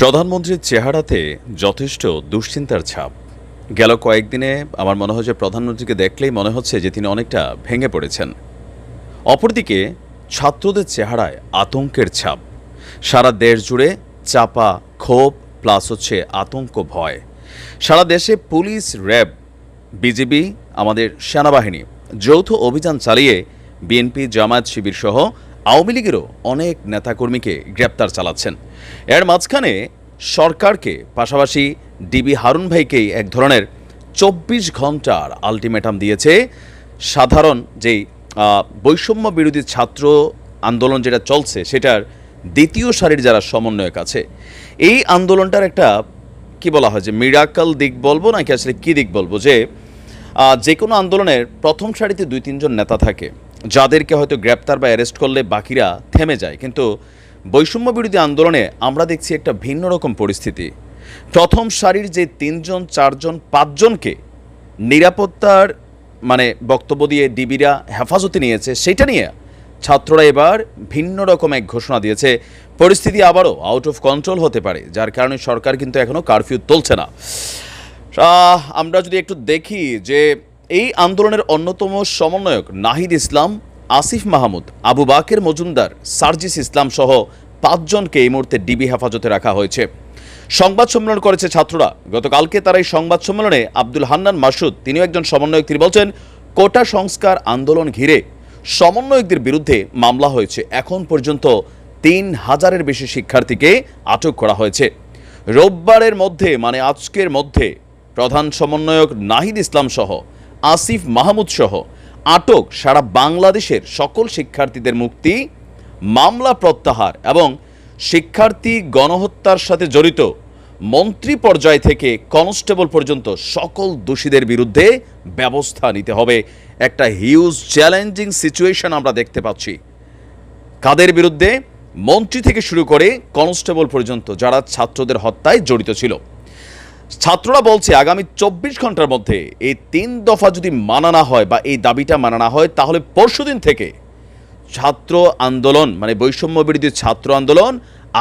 প্রধানমন্ত্রীর চেহারাতে যথেষ্ট দুশ্চিন্তার ছাপ। গেল কয়েকদিনে আমার মনে হয় যে প্রধানমন্ত্রীকে দেখলেই মনে হচ্ছে যে তিনি অনেকটা ভেঙে পড়েছেন। অপরদিকে ছাত্রদের চেহারায় আতঙ্কের ছাপ। সারা দেশ জুড়ে চাপা, ক্ষোভ, প্লাস হচ্ছে আতঙ্ক, ভয়। সারা দেশে পুলিশ, র্যাব, বিজিবি, আমাদের সেনাবাহিনী যৌথ অভিযান চালিয়ে বিএনপি জামায়াত শিবির সহ আওয়ামী লীগেরও অনেক নেতাকর্মীকে গ্রেপ্তার চালাচ্ছেন। এর মাঝখানে সরকারকে, পাশাপাশি ডিবি হারুন ভাইকেই এক ধরনের চব্বিশ ঘণ্টার আলটিমেটাম দিয়েছে। সাধারণ যেই বৈষম্য বিরোধী ছাত্র আন্দোলন যেটা চলছে, সেটার দ্বিতীয় সারির যারা সমন্বয়ক আছে, এই আন্দোলনটার একটা, কি বলা হয় যে মিরাকল দিক বলব নাকি আসলে কি দিক বলব? যে যে কোনো আন্দোলনের প্রথম সারিতে দুই তিনজন নেতা থাকে। যাদেরকে হয়তো গ্রেপ্তার বা অ্যারেস্ট করলে বাকিরা থেমে যায়। কিন্তু বৈষম্য বিরোধী আন্দোলনে আমরা দেখছি একটা ভিন্ন রকম পরিস্থিতি। প্রথম সারির যে তিনজন, চারজন, পাঁচজনকে নিরাপত্তার মানে বক্তব্য দিয়ে ডিবিরা হেফাজতে নিয়েছে, সেটা নিয়ে ছাত্ররা এবার ভিন্ন রকম এক ঘোষণা দিয়েছে। পরিস্থিতি আবারও আউট অফ কন্ট্রোল হতে পারে, যার কারণে সরকার কিন্তু এখনও কারফিউ তুলছে না। আমরা যদি একটু দেখি যে এই আন্দোলনের অন্যতম সমন্বয়ক নাহিদ ইসলাম, আসিফ মাহমুদ, আবু বাকের মজুমদার, সার্জিস ইসলাম সহ পাঁচজনকে এই মুহূর্তে ডিবি হেফাজতে রাখা হয়েছে। সংবাদ সম্মেলন করেছে ছাত্ররা। গতকালকে তারা এই সংবাদ সম্মেলনে আব্দুল হান্নান মাসুদ, তিনিও একজন সমন্বয়ক, তিনি বলছেন, কোটা সংস্কার আন্দোলন ঘিরে সমন্বয়কদের বিরুদ্ধে মামলা হয়েছে। এখন পর্যন্ত তিন হাজারের বেশি শিক্ষার্থীকে আটক করা হয়েছে। রোববারের মধ্যে মানে আজকের মধ্যে, প্রধান সমন্বয়ক নাহিদ ইসলাম সহ আসিফ মাহমুদ সহ আটক সারা বাংলাদেশের সকল শিক্ষার্থীদের মুক্তি, মামলা প্রত্যাহার এবং শিক্ষার্থী গণহত্যার সাথে জড়িত মন্ত্রী পর্যায় থেকে কনস্টেবল পর্যন্ত সকল দোষীদের বিরুদ্ধে ব্যবস্থা নিতে হবে। একটা হিউজ চ্যালেঞ্জিং সিচুয়েশন আমরা দেখতে পাচ্ছি। কাদের বিরুদ্ধে? মন্ত্রী থেকে শুরু করে কনস্টেবল পর্যন্ত যারা ছাত্রদের হত্যায় জড়িত ছিল। ছাত্ররা বলছে, আগামী চব্বিশ ঘণ্টার মধ্যে এই তিন দফা যদি মানা না হয় বা এই দাবিটা মানা না হয়, তাহলে পরশুদিন থেকে ছাত্র আন্দোলন মানে বৈষম্য বিরোধী ছাত্র আন্দোলন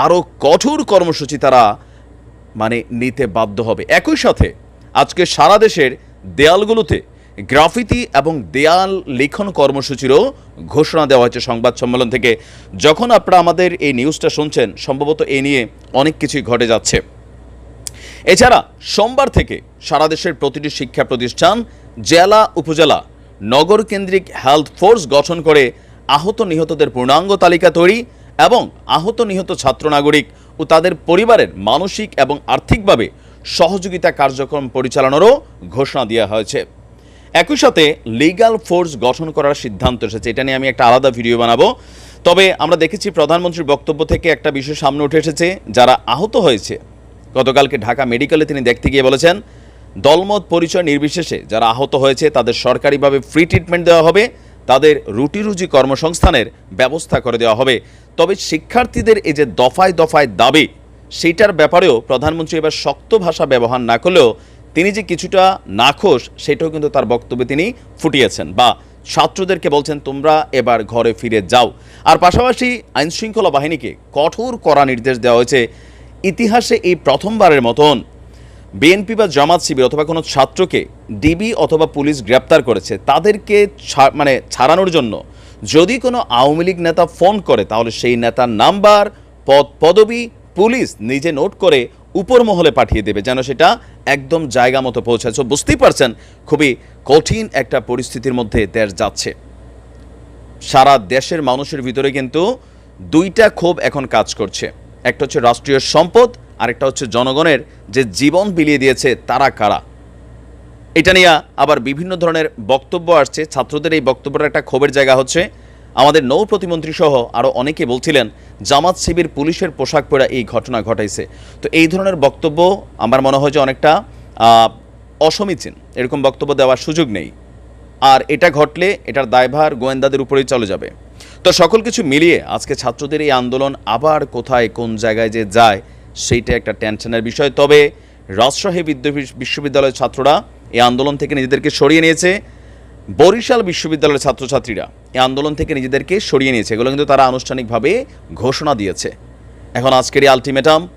আরও কঠোর কর্মসূচি তারা মানে নিতে বাধ্য হবে। একই সাথে আজকে সারা দেশের দেয়ালগুলোতে গ্রাফিতি এবং দেয়াল লিখন কর্মসূচিরও ঘোষণা দেওয়া হয়েছে সংবাদ সম্মেলন থেকে। যখন আপনারা আমাদের এই নিউজটা শুনছেন, সম্ভবত এ নিয়ে অনেক কিছুই ঘটে যাচ্ছে। এছাড়া সোমবার থেকে সারা দেশের প্রতিটি শিক্ষা প্রতিষ্ঠান জেলা, উপজেলা, নগর কেন্দ্রিক হেলথ ফোর্স গঠন করে আহত নিহতদের পূর্ণাঙ্গ তালিকা তৈরি এবং আহত নিহত ছাত্র নাগরিক ও তাদের পরিবারের মানসিক এবং আর্থিকভাবে সহযোগিতা কার্যক্রম পরিচালনারও ঘোষণা দেওয়া হয়েছে। একই সাথে লিগ্যাল ফোর্স গঠন করার সিদ্ধান্ত এসেছে। এটা নিয়ে আমি একটা আলাদা ভিডিও বানাবো। তবে আমরা দেখেছি প্রধানমন্ত্রীর বক্তব্য থেকে একটা বিষয় সামনে উঠে এসেছে, যারা আহত হয়েছে। গতকালকে ঢাকা মেডিকেলে তিনি দেখতে গিয়ে বলেছেন, দলমত পরিচয় নির্বিশেষে যারা আহত হয়েছে তাদের সরকারিভাবে ফ্রি ট্রিটমেন্ট দেওয়া হবে, তাদের রুটি রুজি কর্মসংস্থানের ব্যবস্থা করে দেওয়া হবে। তবে শিক্ষার্থীদের এই যে দফায় দফায় দাবি, সেইটার ব্যাপারেও প্রধানমন্ত্রী এবার শক্ত ভাষা ব্যবহার না করলেও তিনি যে কিছুটা নাখোশ, সেটাও কিন্তু তার বক্তব্যে তিনি ফুটিয়েছেন বা ছাত্রদেরকে বলছেন, তোমরা এবার ঘরে ফিরে যাও। আর পাশাপাশি আইনশৃঙ্খলা বাহিনীকে কঠোর করা নির্দেশ দেওয়া হয়েছে। ইতিহাসে এই প্রথমবারের মতন বিএনপি বা জামাত শিবির অথবা কোনো ছাত্রকে ডিবি অথবা পুলিশ গ্রেপ্তার করেছে, তাদেরকে মানে ছাড়ানোর জন্য যদি কোনো আওয়ামী লীগ নেতা ফোন করে, তাহলে সেই নেতার নাম্বার, পদ, পদবি পুলিশ নিজে নোট করে উপর মহলে পাঠিয়ে দেবে যেন সেটা একদম জায়গা মতো পৌঁছায়। So, বুঝতেই পারছেন, খুবই কঠিন একটা পরিস্থিতির মধ্যে দেশ যাচ্ছে। সারা দেশের মানুষের ভিতরে কিন্তু দুইটা ক্ষোভ এখন কাজ করছে। একটা হচ্ছে রাষ্ট্রীয় সম্পদ, আরেকটা হচ্ছে জনগণের যে জীবন বিলিয়ে দিয়েছে তারা কারা? এটা নিয়ে আবার বিভিন্ন ধরনের বক্তব্য আসছে। ছাত্রদের এই বক্তব্যের একটা ক্ষোভের জায়গা হচ্ছে। আমাদের নৌ প্রতিমন্ত্রী সহ আরও অনেকে বলছিলেন, জামাত শিবির পুলিশের পোশাক পরা এই ঘটনা ঘটাইছে। তো এই ধরনের বক্তব্য আমার মনে হয় যে অনেকটা অসমীচীন। এরকম বক্তব্য দেওয়ার সুযোগ নেই। আর এটা ঘটলে এটার দায়ভার গোয়েন্দাদের উপরেই চলে যাবে। তো সকল কিছু মিলিয়ে আজকে ছাত্রদের এই আন্দোলন আবার কোথায়, কোন জায়গায় যে যায়, সেইটা একটা টেনশনের বিষয়। তবে রাজশাহী বিদ্যা- বিশ্ববিদ্যালয়ের ছাত্ররা এই আন্দোলন থেকে নিজেদেরকে সরিয়ে নিয়েছে। বরিশাল বিশ্ববিদ্যালয়ের ছাত্রছাত্রীরা এই আন্দোলন থেকে নিজেদেরকে সরিয়ে নিয়েছে। এগুলো কিন্তু তারা আনুষ্ঠানিকভাবে ঘোষণা দিয়েছে। এখন আজকের এই আলটিমেটাম,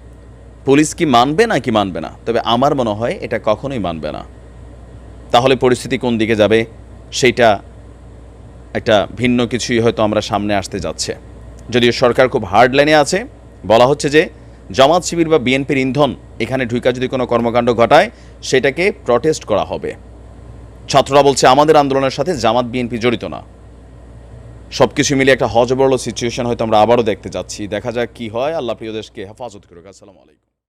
পুলিশ কি মানবে না কি মানবে না? তবে আমার মনে হয় এটা কখনোই মানবে না। তাহলে পরিস্থিতি কোন দিকে যাবে, সেইটা একটা ভিন্ন কিছুই হয়তো আমরা সামনে আসতে যাচ্ছে। যদিও সরকার খুব হার্ড লাইনে আছে, বলা হচ্ছে যে জামাত শিবির বা বিএনপির ইন্ধন এখানে ঢুকা যদি কোনো কর্মকাণ্ড ঘটায়, সেটাকে প্রটেস্ট করা হবে। ছাত্ররা বলছে, আমাদের আন্দোলনের সাথে জামাত বিএনপি জড়িত না। সব কিছু মিলে একটা হজবরল সিচুয়েশন হয়তো আমরা আবারও দেখতে যাচ্ছি। দেখা যাক কি হয়। আল্লাহ প্রিয় দেশকে হেফাজত করুক। আসসালামু আলাইকুম।